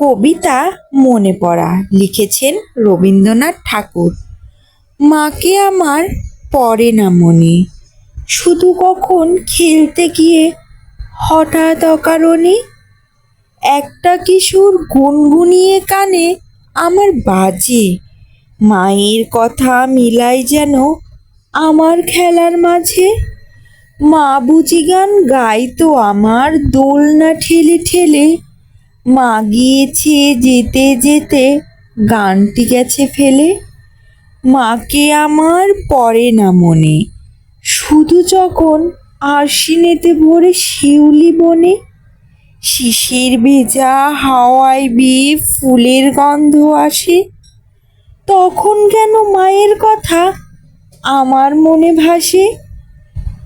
কবিতা মনে পড়া লিখেছেন রবীন্দ্রনাথ ঠাকুর। মাকে আমার পড়ে না মনে। শুধু কখন খেলতে গিয়ে হঠাৎ অকারণে একটা কিশোর গুনগুনিয়ে কানে আমার বাজে। মায়ের কথা মিলাই যেন আমার খেলার মাঝে মা বুঝি গান গাইতো আমার দোলনা ঠেলে ঠেলে মা গিয়েছে যেতে যেতে গানটি গেছে ফেলে। মাকে আমার পড়ে না মনে। শুধু যখন আশ্বিনেতে ভরে শিউলি বনে। শিশির ভেজা হাওয়ায় বিয়ে ফুলের গন্ধ আসে। তখন কেন মায়ের কথা আমার মনে ভাসে?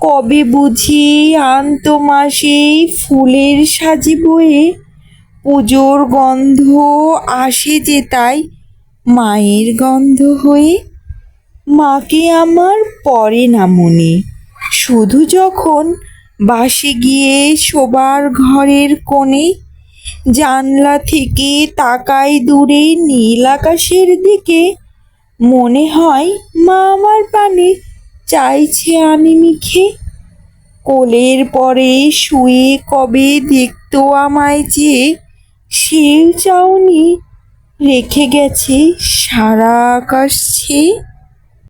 কবে বুঝি আন্ত মাসে ফুলের সাজি বয়ে? পুজোর গন্ধ আসে যে তাই মায়ের গন্ধ হয়ে মাকে আমার পড়ে না মনে। শুধু যখন বাসে গিয়ে শোবার ঘরের কোণে জানলা থেকে তাকাই দূরে নীল আকাশের দিকে, মনে হয় মা আমার পানে চাইছে আমি মিখে। কোলের পরে শুয়ে কবে দেখতো আমায় যে সেও চাউনি রেখে গেছে সারা আকাশ ছেয়ে